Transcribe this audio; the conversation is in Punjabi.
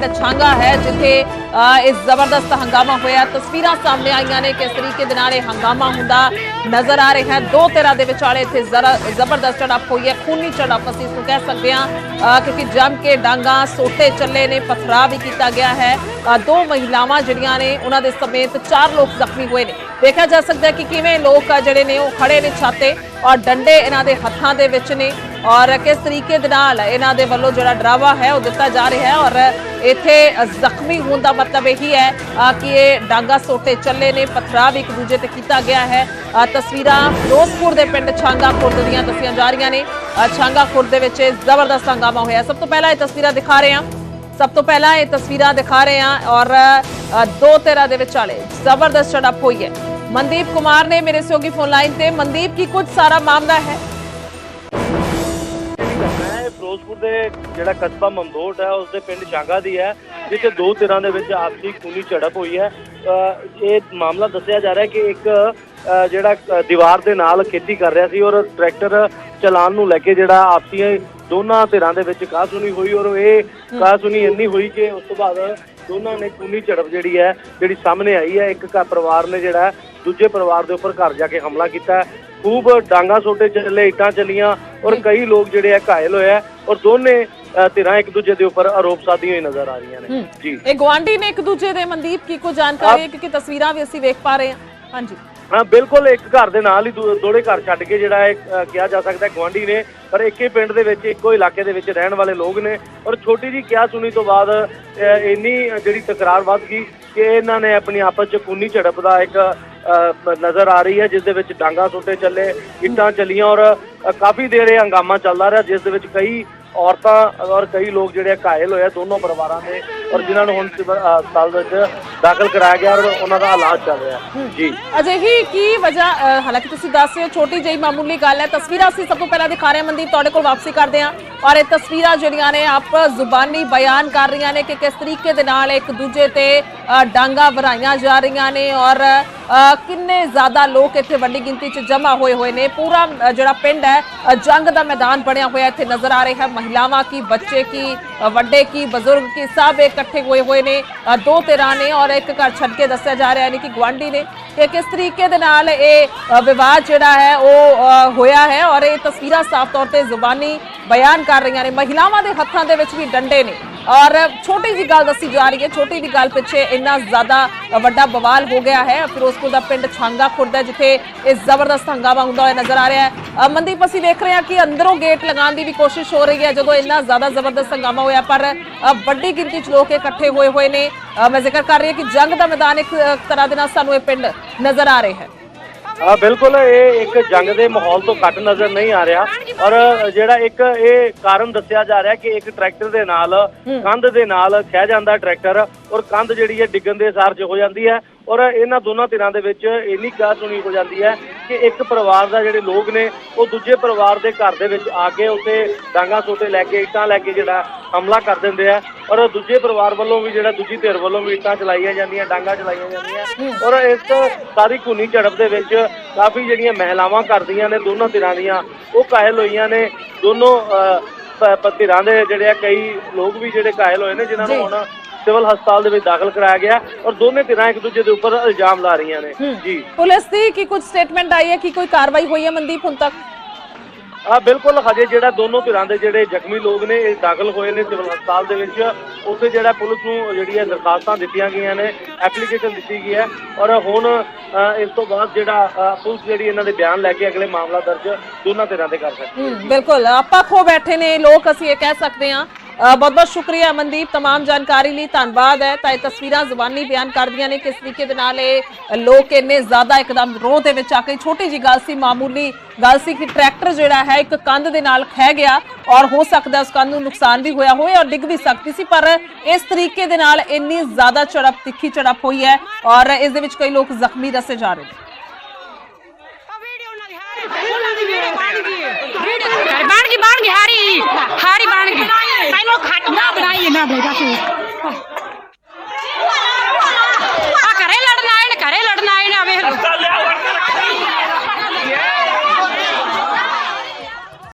ਪਿੰਡ ਛਾਂਗਾ ਹੈ ਜਿੱਥੇ ਇਸ ਜ਼ਬਰਦਸਤ ਹੰਗਾਮਾ ਹੋਇਆ। ਤਸਵੀਰਾਂ ਸਾਹਮਣੇ ਆਈਆਂ ਨੇ ਕਿਸ ਤਰੀਕੇ ਦੇ ਨਾਲ ਇਹ ਹੰਗਾਮਾ ਹੁੰਦਾ ਨਜ਼ਰ ਆ ਰਿਹਾ ਦੋ ਧਿਰਾਂ ਦੇ ਵਿਚਾਲੇ ਇੱਥੇ ਜ਼ਬਰਦਸਤ ਝੜਪ ਹੋਈ ਹੈ। ਖੂਨੀ ਝੜਪ ਅਸੀਂ ਇਸ ਕਹਿ ਸਕਦੇ ਹਾਂ ਕਿਉਂਕਿ ਜੰਮ ਕੇ ਡਾਂਗਾ ਸੋਟੇ ਚੱਲੇ ਨੇ ਪਥਰਾਅ ਵੀ ਕੀਤਾ ਗਿਆ ਹੈ। ਦੋ ਮਹਿਲਾਵਾਂ ਜਿਹੜੀਆਂ ਨੇ, ਉਹਨਾਂ ਦੇ ਸਮੇਤ ਚਾਰ ਲੋਕ ਜ਼ਖਮੀ ਹੋਏ ਨੇ। ਦੇਖਿਆ ਜਾ ਸਕਦਾ ਹੈ ਕਿ ਕਿਵੇਂ ਲੋਕ ਜਿਹੜੇ ਨੇ, ਉਹ ਖੜੇ ਨੇ ਛਾਤੇ ਔਰ ਡੰਡੇ ਇਹਨਾਂ ਦੇ ਹੱਥਾਂ ਦੇ ਵਿੱਚ ਨੇ। ਔਰ ਕਿਸ ਤਰੀਕੇ ਦੇ ਨਾਲ ਇਹਨਾਂ ਦੇ ਵੱਲੋਂ ਜਿਹੜਾ ਡਰਾਵਾ ਹੈ ਉਹ ਦਿੱਤਾ ਜਾ ਰਿਹਾ ਹੈ ਔਰ ਇੱਥੇ ਜ਼ਖਮੀ ਹੋਣ ਦਾ ਮਤਲਬ ਇਹੀ ਹੈ ਕਿ ਇਹ ਡਾਂਗਾ ਸੋਟੇ ਚੱਲੇ ਨੇ ਪਥਰਾਵ ਇੱਕ ਦੂਜੇ ਤੇ ਕੀਤਾ ਗਿਆ ਹੈ। ਤਸਵੀਰਾਂ ਫਿਰੋਜ਼ਪੁਰ ਦੇ ਪਿੰਡ ਛਾਂਗਾ ਖੁਰਦ ਦੀਆਂ ਦੱਸੀਆਂ ਜਾ ਰਹੀਆਂ ਨੇ। ਛਾਂਗਾ ਖੁਰਦ ਦੇ ਵਿੱਚ ਇਹ ਜ਼ਬਰਦਸਤ ਹੰਗਾਮਾ ਹੋਇਆ। ਸਭ ਤੋਂ ਪਹਿਲਾਂ ਇਹ ਤਸਵੀਰਾਂ ਦਿਖਾ ਰਹੇ ਹਾਂ। ਸਭ ਤੋਂ ਪਹਿਲਾਂ ਇਹ ਤਸਵੀਰਾਂ ਦਿਖਾ ਰਹੇ ਹਾਂ ਔਰ ਦੋ ਧਿਰਾਂ ਦੇ ਵਿਚਾਲੇ ਜ਼ਬਰਦਸਤ ਝੜਪ ਹੋਈ ਹੈ। ਮਨਦੀਪ ਕੁਮਾਰ ਨੇ ਮੇਰੇ ਸਹਿਯੋਗੀ ਫੋਨ ਲਾਈਨ ਤੇ। ਮਨਦੀਪ ਕੀ ਕੁਝ ਸਾਰਾ ਮਾਮਲਾ ਹੈ? ਫਿਰੋਜ਼ਪੁਰ ਦੇ ਜਿਹੜਾ ਕਸਬਾ ਮਮਦੋਟ ਹੈ ਉਸ ਦੇ ਪਿੰਡ ਸ਼ਾਂਗਾ ਦੀ ਹੈ ਜਿੱਥੇ ਦੋ ਧਿਰਾਂ ਦੇ ਵਿੱਚ ਆਪਸੀ ਖੂਨੀ ਝੜਪ ਹੋਈ ਹੈ। ਇਹ ਮਾਮਲਾ ਦੱਸਿਆ ਜਾ ਰਿਹਾ ਹੈ ਕਿ ਇੱਕ ਜਿਹੜਾ ਦੀਵਾਰ ਦੇ ਨਾਲ ਖੇਤੀ ਕਰ ਰਿਹਾ ਸੀ ਔਰ ਟਰੈਕਟਰ ਚਲਾਨ ਨੂੰ ਲੈ ਕੇ ਜਿਹੜਾ ਆਪਸੀ ਦੋਨਾਂ ਧਿਰਾਂ ਦੇ ਵਿੱਚ ਕਾਹਸੁਣੀ ਹੋਈ ਔਰ ਇਹ ਕਾਹਸੁਣੀ ਇੰਨੀ ਹੋਈ ਕਿ ਉਸ ਤੋਂ ਬਾਅਦ ਦੋਨਾਂ ਨੇ ਖੂਨੀ ਝੜਪ ਜਿਹੜੀ ਹੈ ਜਿਹੜੀ ਸਾਹਮਣੇ ਆਈ ਹੈ ਇੱਕ ਘਰ ਪਰਿਵਾਰ ਨੇ ਜਿਹੜਾ ਹੈ, ਦੂਜੇ ਪਰਿਵਾਰ ਦੇ ਉੱਪਰ ਘਰ ਜਾ ਕੇ ਹਮਲਾ ਕੀਤਾ ਹੈ। ਖੂਬ ਡਾਂਗਾ ਸੋਟੇ ਚੱਲੇ ਇੱਟਾਂ ਚੱਲੀਆਂ ਔਰ ਕਈ ਲੋਕ ਜਿਹੜੇ ਆ ਘਾਇਲ ਹੋਏ ਆ ਔਰ ਦੋਨੇ ਧਿਰਾਂ ਇੱਕ ਦੂਜੇ ਦੇ ਉੱਪਰ ਆਰੋਪ ਸਾਧੀਆਂ ਹੋਈ ਨਜ਼ਰ ਆ ਰਹੀਆਂ ਨੇ। ਜੀ। ਇਹ ਗਵਾਂਢੀ ਨੇ ਇੱਕ ਦੂਜੇ ਦੇ ਮਨਦੀਪ ਕੀ ਕੁਝ ਜਾਣਕਾਰੀ ਹੈ? ਕਿਉਂਕਿ ਤਸਵੀਰਾਂ ਵੀ ਅਸੀਂ ਵੇਖ ਪਾ ਰਹੇ ਹਾਂ। ਹਾਂਜੀ। ਹਾਂ ਬਿਲਕੁਲ ਇੱਕ ਘਰ ਦੇ ਨਾਲ ਹੀ ਦੋੜੇ ਘਰ ਛੱਡ ਕੇ ਜਿਹੜਾ ਹੈ ਕਿਹਾ ਜਾ ਸਕਦਾ ਹੈ ਗਵਾਂਢੀ ਨੇ ਪਰ ਇੱਕੇ ਪਿੰਡ ਦੇ ਵਿੱਚ ਇੱਕੋ ਇਲਾਕੇ ਦੇ ਵਿੱਚ ਰਹਿਣ ਵਾਲੇ ਲੋਕ ਨੇ। ਔਰ ਛੋਟੀ ਜੀ ਕਿਆ ਸੁਣੀ ਤੋਂ ਬਾਅਦ ਇੰਨੀ ਜਿਹੜੀ ਤਕਰਾਰ ਵੱਧ ਗਈ ਕਿ ਇਹਨਾਂ ਨੇ ਆਪਣੀ ਆਪਸ ਚ ਖੂਨੀ ਝੜਪ ਦਾ ਇੱਕ ਨਜ਼ਰ ਆ ਰਹੀ ਹੈ ਜਿਸ ਦੇ ਵਿੱਚ ਡਾਂਗਾ ਸੁੱਟੇ ਚੱਲੇ ਇੱਟਾਂ ਚੱਲੀਆਂ ਔਰ ਕਾਫੀ ਦੇਰ ਇਹ ਹੰਗਾਮਾ ਚੱਲਦਾ ਰਿਹਾ ਜਿਸ ਦੇ ਵਿੱਚ ਕਈ ਔਰਤਾਂ ਔਰ ਕਈ ਲੋਕ ਜਿਹੜੇ ਆ ਘਾਇਲ ਹੋਏ ਆ ਦੋਨੋਂ ਪਰਿਵਾਰਾਂ ਦੇ ਔਰ ਜਿਨ੍ਹਾਂ ਨੂੰ ਹੁਣ ਸਿਵਲ ਹਸਪਤਾਲ ਦੇ ਵਿੱਚ ਦਾਖਲ ਕਰਾਇਆ ਗਿਆ ਔਰ ਉਹਨਾਂ ਦਾ ਇਲਾਜ ਚੱਲ ਰਿਹਾ। ਜੀ। ਅਜਿਹੀ ਕੀ ਵਜ੍ਹਾ ਅ, ਹਾਲਾਂਕਿ ਤੁਸੀਂ ਦੱਸ ਰਹੇ ਹੋ ਛੋਟੀ ਜਿਹੀ ਮਾਮੂਲੀ ਗੱਲ ਹੈ। ਤਸਵੀਰਾਂ ਅਸੀਂ ਸਭ ਤੋਂ ਪਹਿਲਾਂ ਦਿਖਾ ਰਹੇ ਹਾਂ ਮਨਦੀਪ ਤੁਹਾਡੇ ਕੋਲ ਵਾਪਸੀ ਕਰਦੇ ਹਾਂ। ਔਰ ਇਹ ਤਸਵੀਰਾਂ ਜਿਹੜੀਆਂ ਨੇ ਆਪ ਜ਼ੁਬਾਨੀ ਬਿਆਨ ਕਰ ਰਹੀਆਂ ਨੇ ਕਿ ਕਿਸ ਤਰੀਕੇ ਦੇ ਨਾਲ ਇੱਕ ਦੂਜੇ ਤੇ ਅ, ਡਾਂਗਾ ਵਰਾਈਆਂ ਜਾ ਰਹੀਆਂ ਨੇ ਔਰ ਅ, ਕਿੰਨੇ ਜ਼ਿਆਦਾ ਲੋਕ ਇੱਥੇ ਵੱਡੀ ਗਿਣਤੀ 'ਚ ਜਮ੍ਹਾਂ ਹੋਏ ਹੋਏ ਨੇ। ਪੂਰਾ ਅ, ਜਿਹੜਾ ਪਿੰਡ ਹੈ ਅ, ਜੰਗ ਦਾ ਮੈਦਾਨ ਬਣਿਆ ਹੋਇਆ ਇੱਥੇ ਨਜ਼ਰ ਆ ਰਿਹਾ ਹੈ। ਮਹਿਲਾਵਾਂ ਕੀ ਬੱਚੇ ਕੀ ਅ, ਵੱਡੇ ਕੀ ਬਜ਼ੁਰਗ ਕੀ ਸਭ ਇਕੱਠੇ ਹੋਏ ਹੋਏ ਨੇ। ਅ, ਦੋ ਧਿਰਾਂ ਨੇ ਔਰ ਇੱਕ ਘਰ ਛੱਡ ਕੇ ਦੱਸਿਆ ਜਾ ਰਿਹਾ ਹੈ ਕਿ ਗਵਾਂਢੀ ਨੇ ਕਿ ਕਿਸ ਤਰੀਕੇ ਦੇ ਨਾਲ ਇਹ ਵਿਵਾਦ ਜਿਹੜਾ ਹੈ ਉਹ ਅ, ਹੋਇਆ ਹੈ ਔਰ ਇਹ ਤਸਵੀਰਾਂ ਸਾਫ਼ ਤੌਰ ਤੇ ਜ਼ੁਬਾਨੀ ਬਿਆਨ ਕਰ ਰਹੀਆਂ ਨੇ। ਮਹਿਲਾਵਾਂ ਦੇ ਹੱਥਾਂ ਦੇ ਵਿੱਚ ਵੀ ਡੰਡੇ ਨੇ। ਔਰ ਛੋਟੀ ਜੀ ਗੱਲ ਦੱਸੀ ਜਾ ਰਹੀ ਹੈ, ਛੋਟੀ ਜੀ ਗੱਲ ਪਿੱਛੇ ਇੰਨਾ ਜ਼ਿਆਦਾ ਵੱਡਾ ਬਵਾਲ ਹੋ ਗਿਆ ਹੈ। ਫਿਰੋਜ਼ਪੁਰ ਦਾ ਪਿੰਡ ਛਾਂਗਾ ਖੁਰਦ ਜਿੱਥੇ ਇਹ ਜ਼ਬਰਦਸਤ ਹੰਗਾਮਾ ਹੁੰਦਾ ਹੋਇਆ ਨਜ਼ਰ ਆ ਰਿਹਾ ਹੈ। ਮਨਦੀਪ, ਅਸੀਂ ਵੇਖ ਰਹੇ ਹਾਂ ਕਿ ਅੰਦਰੋਂ ਗੇਟ ਲਗਾਉਣ ਦੀ ਵੀ ਕੋਸ਼ਿਸ਼ ਹੋ ਰਹੀ ਹੈ, ਜਦੋਂ ਇੰਨਾ ਜ਼ਿਆਦਾ ਜ਼ਬਰਦਸਤ ਹੰਗਾਮਾ ਹੋਇਆ, ਪਰ ਵੱਡੀ ਗਿਣਤੀ 'ਚ ਲੋਕ ਇਕੱਠੇ ਹੋਏ ਹੋਏ ਨੇ। ਮੈਂ ਜ਼ਿਕਰ ਕਰ ਰਹੀ ਹਾਂ ਕਿ ਜੰਗ ਦਾ ਮੈਦਾਨ ਇੱਕ ਤਰ੍ਹਾਂ ਦੇ ਨਾਲ ਸਾਨੂੰ ਇਹ ਪਿੰਡ ਨਜ਼ਰ ਆ ਰਿਹਾ ਹੈ। ਬਿਲਕੁਲ ਇਹ ਇੱਕ ਜੰਗ ਦੇ ਮਾਹੌਲ ਤੋਂ ਘੱਟ ਨਜ਼ਰ ਨਹੀਂ ਆ ਰਿਹਾ। ਔਰ ਜਿਹੜਾ ਇੱਕ ਇਹ ਕਾਰਨ ਦੱਸਿਆ ਜਾ ਰਿਹਾ ਕਿ ਇੱਕ ਟਰੈਕਟਰ ਦੇ ਨਾਲ ਕੰਧ ਦੇ ਨਾਲ ਖਹਿ ਜਾਂਦਾ ਟਰੈਕਟਰ ਔਰ ਕੰਧ ਜਿਹੜੀ ਹੈ ਡਿੱਗਣ ਦੇ ਅਸਾਰ 'ਚ ਹੋ ਜਾਂਦੀ ਹੈ। ਔਰ ਇਹਨਾਂ ਦੋਨਾਂ ਧਿਰਾਂ ਦੇ ਵਿੱਚ ਇੰਨੀ ਕਾਹ ਸੁਣੀ ਹੋ ਜਾਂਦੀ ਹੈ ਕਿ ਇੱਕ ਪਰਿਵਾਰ ਦਾ ਜਿਹੜੇ ਲੋਕ ਨੇ ਉਹ ਦੂਜੇ ਪਰਿਵਾਰ ਦੇ ਘਰ ਦੇ ਵਿੱਚ ਆ ਕੇ ਉੱਥੇ ਡਾਂਗਾ ਸੋਟੇ ਲੈ ਕੇ ਇੱਟਾਂ ਲੈ ਕੇ ਜਿਹੜਾ ਹਮਲਾ ਕਰ ਦਿੰਦੇ ਆ ਔਰ ਦੂਜੇ ਪਰਿਵਾਰ ਵੱਲੋਂ ਵੀ ਜਿਹੜਾ ਦੂਜੀ ਧਿਰ ਵੱਲੋਂ ਵੀ ਇੱਟਾਂ ਚਲਾਈਆਂ ਜਾਂਦੀਆਂ ਡਾਂਗਾ ਚਲਾਈਆਂ ਜਾਂਦੀਆਂ। ਔਰ ਇਸ ਸਾਰੀ ਖੂਨੀ ਝੜਪ ਦੇ ਵਿੱਚ ਕਾਫੀ ਜਿਹੜੀਆਂ ਮਹਿਲਾਵਾਂ ਕਰਦੀਆਂ ਨੇ ਦੋਨੋਂ ਧਿਰਾਂ ਦੀਆਂ ਉਹ ਘਾਇਲ ਹੋਈਆਂ ਨੇ। ਦੋਨੋਂ ਧਿਰਾਂ ਦੇ ਜਿਹੜੇ ਆ ਕਈ ਲੋਕ ਵੀ ਜਿਹੜੇ ਘਾਇਲ ਹੋਏ ਨੇ ਜਿਨ੍ਹਾਂ ਨੂੰ। ਹੁਣ ਸਿਵਲ ਹਸਪਤਾਲ ਦੇ ਵਿੱਚ ਦਾਖਲ ਕਰਾਇਆ ਗਿਆ। ਔਰ ਦੋਨੇ ਧਿਰਾਂ ਇੱਕ ਦੂਜੇ ਦੇ ਉੱਪਰ ਇਲਜ਼ਾਮ ਲਾ ਰਹੀਆਂ ਨੇ। ਜੀ। ਪੁਲਿਸ ਦੀ ਕੀ ਕੁਝ ਸਟੇਟਮੈਂਟ ਆਈ ਹੈ ਕਿ ਕੋਈ ਕਾਰਵਾਈ ਹੋਈ ਹੈ ਮਨਦੀਪ ਹੁਣ ਤੱਕ? ਆ ਬਿਲਕੁਲ ਹਜੇ ਜਿਹੜਾ ਦੋਨੋਂ ਧਿਰਾਂ ਦੇ ਜਿਹੜੇ ਜ਼ਖਮੀ ਲੋਕ ਨੇ, ਇਹ ਦਾਖਲ ਹੋਏ ਨੇ ਸਿਵਲ ਹਸਪਤਾਲ ਦੇ ਵਿੱਚ। ਉੱਥੇ ਜਿਹੜਾ ਪੁਲਿਸ ਨੂੰ ਜਿਹੜੀ ਹੈ ਦਰਖਾਸਤਾਂ ਦਿੱਤੀਆਂ ਗਈਆਂ ਨੇ, ਐਪਲੀਕੇਸ਼ਨ ਦਿੱਤੀ ਗਈ ਹੈ। ਔਰ ਹੁਣ ਇਸ ਤੋਂ ਬਾਅਦ ਜਿਹੜਾ ਪੁਲਿਸ ਜਿਹੜੀ ਇਹਨਾਂ ਦੇ ਬਿਆਨ ਲੈ ਕੇ ਅਗਲੇ ਮਾਮਲਾ ਦਰਜ ਦੋਨਾਂ ਧਿਰਾਂ ਦੇ ਕਰ ਸਕਦੀ ਹੈ, ਬਿਲਕੁਲ। ਆਪਾਂ ਖੋ ਬੈਠੇ ਨੇ, ਲੋਕ ਅਸੀਂ ਇਹ ਕਹਿ ਸਕਦੇ ਹਾਂ। ਬਹੁਤ ਬਹੁਤ ਸ਼ੁਕਰੀਆ ਮਨਦੀਪ तमाम ਜਾਣਕਾਰੀ ਲਈ ਧੰਨਵਾਦ ਹੈ ਤਾਂ ਇਹ ਤਸਵੀਰਾਂ ਜ਼ੁਬਾਨੀ ਬਿਆਨ ਕਰਦੀਆਂ ਨੇ ਕਿਸ ਤਰੀਕੇ ਦੇ ਨਾਲ ਇਹ ਲੋਕ ਇੰਨੇ ਜ਼ਿਆਦਾ ਇੱਕਦਮ ਰੋਹ ਦੇ ਵਿੱਚ ਆ ਕੇ ਛੋਟੀ ਜੀ ਗੱਲ ਸੀ ਮਾਮੂਲੀ ਗੱਲ ਸੀ ਕਿ ਟਰੈਕਟਰ ਜਿਹੜਾ ਹੈ ਇੱਕ ਕੰਧ ਦੇ ਨਾਲ ਖਹਿ ਗਿਆ ਔਰ ਹੋ ਸਕਦਾ ਉਸ ਕੰਧ ਨੂੰ ਨੁਕਸਾਨ ਵੀ ਹੋਇਆ ਹੋਵੇ ਔਰ ਡਿੱਗ ਵੀ ਸਕਦੀ ਸੀ ਪਰ ਇਸ ਤਰੀਕੇ ਦੇ ਨਾਲ ਇੰਨੀ ਜ਼ਿਆਦਾ ਝੜਪ ਤਿੱਖੀ ਝੜਪ ਹੋਈ ਹੈ ਔਰ ਇਸ ਦੇ ਵਿੱਚ ਕਈ ਲੋਕ ਜ਼ਖਮੀ ਦੱਸੇ ਜਾ ਰਹੇ ਨੇ ਬਣ ਗਈ ਬਣ ਗਈ ਹਾਰੀ ਹਾਰੀ ਬਣ ਗਈ ไปรถขัดหน้าไปได้ยินหน้าเลยก็คื